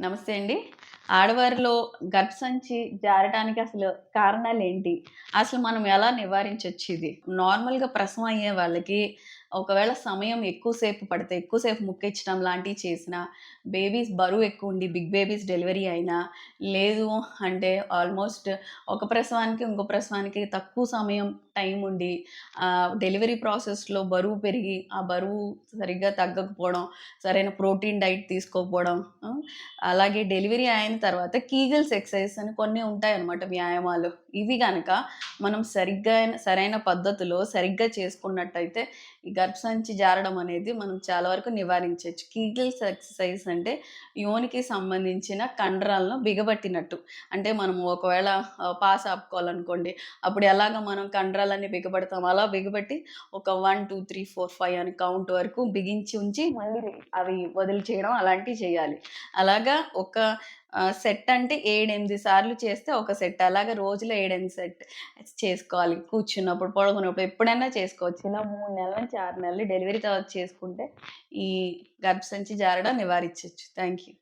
నమస్తే అండి. ఆడవారిలో గర్భసంచి జారడానికి అసలు కారణాలు ఏంటి అసలు మనం ఎలా నివారించవచ్చు ఇది? నార్మల్గా ప్రసవం అయ్యే వాళ్ళకి ఒకవేళ సమయం ఎక్కువసేపు పడితే ఎక్కువసేపు ముక్కించడం లాంటివి చేసినా బేబీస్ బరువు ఎక్కువ ఉండి బిగ్ బేబీస్ డెలివరీ అయినా లేదు అంటే ఆల్మోస్ట్ ఒక ప్రసవానికి ఇంకో ప్రసవానికి తక్కువ సమయం టైం ఉండి డెలివరీ ప్రాసెస్లో బరువు పెరిగి ఆ బరువు సరిగ్గా తగ్గకపోవడం సరైన ప్రోటీన్ డైట్ తీసుకోకపోవడం అలాగే డెలివరీ అయిన తర్వాత కీగల్స్ ఎక్సర్సైజ్ అని కొన్ని ఉంటాయి అన్నమాట వ్యాయామాలు. ఇవి కనుక మనం సరిగ్గా సరైన పద్ధతిలో సరిగ్గా చేసుకున్నట్టయితే ఈ గర్భసంచి జారడం అనేది మనం చాలా వరకు నివారించవచ్చు కీగల్స్ ఎక్సర్సైజ్ అంటే యోనికి సంబంధించిన కండరాలను బిగబట్టినట్టు. అంటే మనం ఒకవేళ పాస్ ఆపుకోవాలనుకోండి అప్పుడు ఎలాగ మనం ఉంగరాలన్నీ బిగబడతాం. అలా బిగబట్టి ఒక one two three four five అని కౌంట్ వరకు బిగించి ఉంచి మళ్ళీ అవి వదిలి చేయడం అలాంటివి చేయాలి. అలాగా ఒక సెట్ అంటే ఏడెనిమిది సార్లు చేస్తే ఒక సెట్. అలాగా రోజులో ఏడెనిమిది సెట్ చేసుకోవాలి. కూర్చున్నప్పుడు పడుకున్నప్పుడు ఎప్పుడైనా చేసుకోవచ్చు. ఇలా మూడు నెలల నుంచి ఆరు నెలలు డెలివరీ తర్వాత చేసుకుంటే ఈ గర్భసంచి జారడం నివారించవచ్చు. Thank you